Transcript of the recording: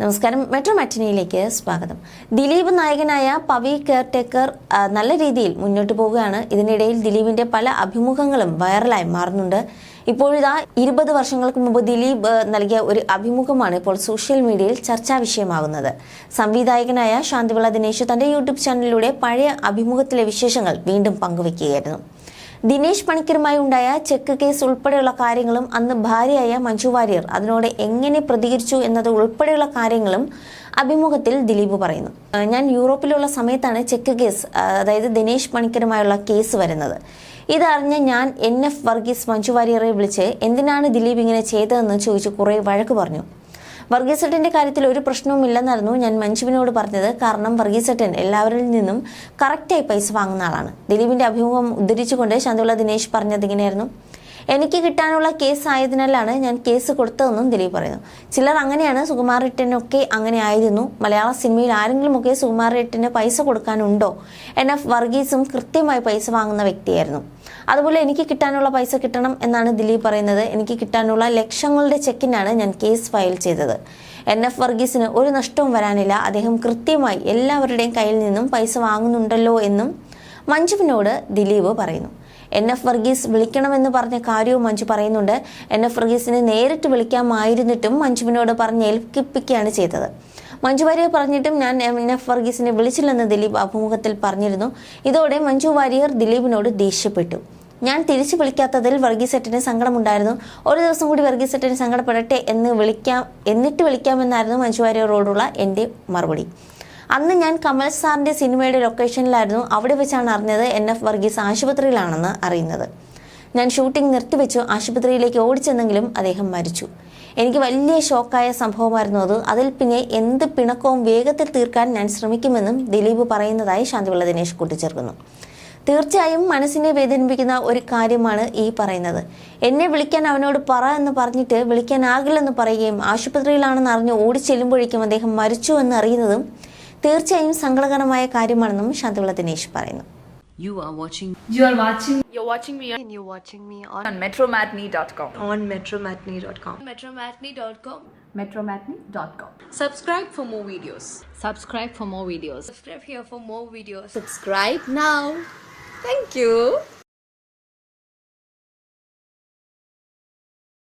നമസ്കാരം. മെട്രോ മറ്റിനിയിലേക്ക് സ്വാഗതം. ദിലീപ് നായകനായ പവി കെയർടേക്കർ നല്ല രീതിയിൽ മുന്നോട്ട് പോവുകയാണ്. ഇതിനിടയിൽ ദിലീപിന്റെ പല അഭിമുഖങ്ങളും വൈറലായി മാറുന്നുണ്ട്. ഇപ്പോഴിതാ ഇരുപത് വർഷങ്ങൾക്ക് മുമ്പ് ദിലീപ് നൽകിയ ഒരു അഭിമുഖമാണ് ഇപ്പോൾ സോഷ്യൽ മീഡിയയിൽ ചർച്ചാ വിഷയമാകുന്നത്. സംവിധായകനായ ശാന്തിവിള ദിനേശ് തന്റെ യൂട്യൂബ് ചാനലിലൂടെ പഴയ അഭിമുഖത്തിലെ വിശേഷങ്ങൾ വീണ്ടും പങ്കുവയ്ക്കുകയായിരുന്നു ദിനേശ് പണിക്കരുമായി ഉണ്ടായ ചെക്ക് കേസ് ഉൾപ്പെടെയുള്ള കാര്യങ്ങളും അന്ന് ഭാര്യയായ മഞ്ജു വാര്യർ അതിനോട് എങ്ങനെ പ്രതികരിച്ചു എന്നത് ഉൾപ്പെടെയുള്ള കാര്യങ്ങളും അഭിമുഖത്തിൽ ദിലീപ് പറയുന്നു. ഞാൻ യൂറോപ്പിലുള്ള സമയത്താണ് ചെക്ക് കേസ് അതായത് ദിനേശ് പണിക്കരുമായുള്ള കേസ് വരുന്നത്. ഇതറിഞ്ഞ ഞാൻ എൻ എഫ് വർഗീസ് മഞ്ജു വാര്യറെ വിളിച്ച് എന്തിനാണ് ദിലീപ് ഇങ്ങനെ ചെയ്തതെന്ന് ചോദിച്ച് കുറേ വഴക്ക് പറഞ്ഞു. വർഗീസേട്ടന്റെ കാര്യത്തിൽ ഒരു പ്രശ്നവും ഇല്ലെന്നായിരുന്നു ഞാൻ മഞ്ജുവിനോട് പറഞ്ഞത്. കാരണം വർഗീസട്ടൻ എല്ലാവരിൽ നിന്നും കറക്റ്റായി പൈസ വാങ്ങുന്ന ആളാണ്. ദിലീപിന്റെ അഭിമുഖം ഉദ്ധരിച്ചുകൊണ്ട് ശാന്തുള്ള ദിനേശ് പറഞ്ഞത് ഇങ്ങനെയായിരുന്നു. എനിക്ക് കിട്ടാനുള്ള കേസ് ആയതിനാലാണ് ഞാൻ കേസ് കൊടുത്തതെന്നും ദിലീപ് പറയുന്നു. ചിലർ അങ്ങനെയാണ് സുകുമാർ റിട്ടനൊക്കെ അങ്ങനെ ആയിരുന്നു. മലയാള സിനിമയിൽ ആരെങ്കിലുമൊക്കെ റിട്ടന് പൈസ കൊടുക്കാനുണ്ടോ? എഫ്. വർഗീസും കൃത്യമായി പൈസ വാങ്ങുന്ന വ്യക്തിയായിരുന്നു. അതുപോലെ എനിക്ക് കിട്ടാനുള്ള പൈസ കിട്ടണം എന്നാണ് ദിലീപ് പറയുന്നത്. എനിക്ക് കിട്ടാനുള്ള ലക്ഷങ്ങളുടെ ചെക്കിനാണ് ഞാൻ കേസ് ഫയൽ ചെയ്തത്. എൻ. എഫ്. വർഗീസിന് ഒരു നഷ്ടവും വരാനില്ല. അദ്ദേഹം കൃത്യമായി എല്ലാവരുടെയും കയ്യിൽ നിന്നും പൈസ വാങ്ങുന്നുണ്ടല്ലോ എന്നും മഞ്ജുവിനോട് ദിലീപ് പറയുന്നു. എൻ എഫ് വർഗീസ് വിളിക്കണമെന്ന് പറഞ്ഞ കാര്യവും മഞ്ജു പറയുന്നുണ്ട്. എൻ എഫ് വർഗീസിനെ നേരിട്ട് വിളിക്കാമായിരുന്നിട്ടും മഞ്ജുവിനോട് പറഞ്ഞ് ഏൽപ്പിക്കുകയാണ് ചെയ്തത്. മഞ്ജു വാര്യർ പറഞ്ഞിട്ടും ഞാൻ എൻ എഫ് വർഗീസിനെ വിളിച്ചില്ലെന്ന് ദിലീപ് അഭിമുഖത്തിൽ പറഞ്ഞിരുന്നു. ഇതോടെ മഞ്ജു വാര്യർ ദിലീപിനോട് ദേഷ്യപ്പെട്ടു. ഞാൻ തിരിച്ചു വിളിക്കാത്തതിൽ വർഗീസെട്ടിന് സങ്കടമുണ്ടായിരുന്നു. ഒരു ദിവസം കൂടി വർഗീസെട്ടിന് സങ്കടപ്പെടട്ടെ എന്ന് വിളിക്കാം എന്നിട്ട് വിളിക്കാമെന്നായിരുന്നു മഞ്ജു വാര്യരോടുള്ള എന്റെ മറുപടി. അന്ന് ഞാൻ കമൽ സാറിന്റെ സിനിമയുടെ ലൊക്കേഷനിലായിരുന്നു അവിടെ വെച്ചാണ് അറിഞ്ഞത് എൻ എഫ് വർഗീസ് ആശുപത്രിയിലാണെന്ന് അറിയുന്നത്. ഞാൻ ഷൂട്ടിംഗ് നിർത്തിവെച്ചു. ആശുപത്രിയിലേക്ക് ഓടിച്ചെന്നെങ്കിലും അദ്ദേഹം മരിച്ചു. എനിക്ക് വലിയ ഷോക്കായ സംഭവമായിരുന്നു അത്. അതിൽ പിന്നെ എന്ത് പിണക്കവും വേഗത്തിൽ തീർക്കാൻ ഞാൻ ശ്രമിക്കുമെന്നും ദിലീപ് പറയുന്നതായി ശാന്തിവിള ദിനേശ് കൂട്ടിച്ചേർക്കുന്നു. തീർച്ചയായും മനസ്സിനെ വേദനിപ്പിക്കുന്ന ഒരു കാര്യമാണ് ഈ പറയുന്നത്. എന്നെ വിളിക്കാൻ അവനോട് പറ എന്ന് പറഞ്ഞിട്ട് വിളിക്കാനാകില്ലെന്ന് പറയുകയും ആശുപത്രിയിലാണെന്ന് അറിഞ്ഞ് ഓടിച്ചെല്ലുമ്പോഴേക്കും അദ്ദേഹം മരിച്ചു എന്ന് അറിയുന്നതും തീർച്ചയായും സങ്കടകരമായ കാര്യമാണെന്നും ശാന്തിവിള ദിനേശ് പറയുന്നു You are watching You are watching You're watching me on, and you're watching me on, on metromatney.com. on metromatney.com. metromatney.com. Metromatney.com. Subscribe for more videos. subscribe for more videos. Subscribe here for more videos. Subscribe now. Thank you.